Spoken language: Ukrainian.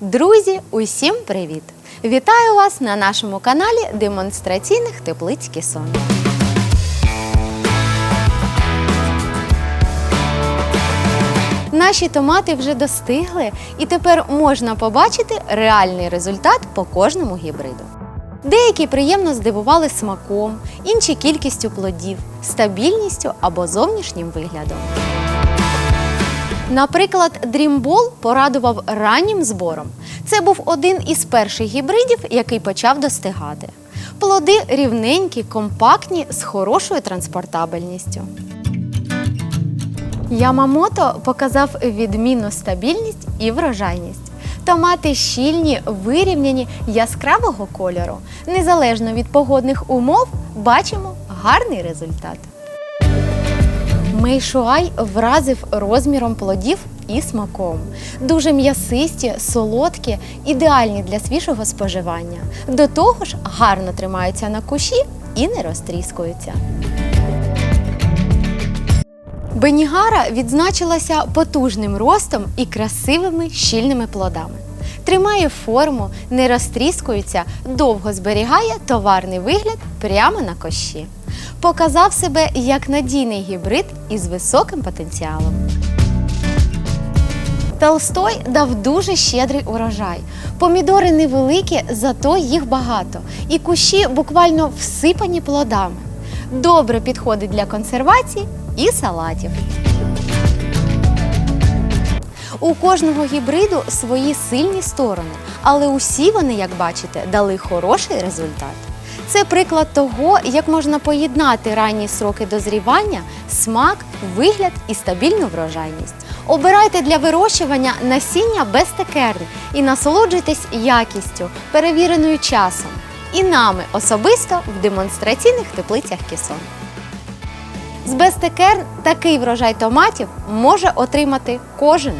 Друзі, усім привіт! Вітаю вас на нашому каналі демонстраційних теплиць Кісон. Наші томати вже достигли, і тепер можна побачити реальний результат по кожному гібриду. Деякі приємно здивували смаком, інші кількістю плодів, стабільністю або зовнішнім виглядом. Наприклад, Дрімбол порадував раннім збором. Це був один із перших гібридів, який почав достигати. Плоди рівненькі, компактні, з хорошою транспортабельністю. Ямамото показав відмінну стабільність і врожайність. Томати щільні, вирівняні, яскравого кольору. Незалежно від погодних умов, бачимо гарний результат. Мейшуай вразив розміром плодів і смаком. Дуже м'ясисті, солодкі, ідеальні для свіжого споживання. До того ж, гарно тримаються на кущі і не розтріскуються. Бенігара відзначилася потужним ростом і красивими щільними плодами. Тримає форму, не розтріскується, довго зберігає товарний вигляд прямо на кощі. Показав себе як надійний гібрид із високим потенціалом. Толстой дав дуже щедрий урожай. Помідори невеликі, зато їх багато. І кущі буквально всипані плодами. Добре підходить для консервації і салатів. У кожного гібриду свої сильні сторони, але усі вони, як бачите, дали хороший результат. Це приклад того, як можна поєднати ранні сроки дозрівання, смак, вигляд і стабільну врожайність. Обирайте для вирощування насіння без текерни і насолоджуйтесь якістю, перевіреною часом. І нами особисто в демонстраційних теплицях Кісон. З безтекерн такий врожай томатів може отримати кожен.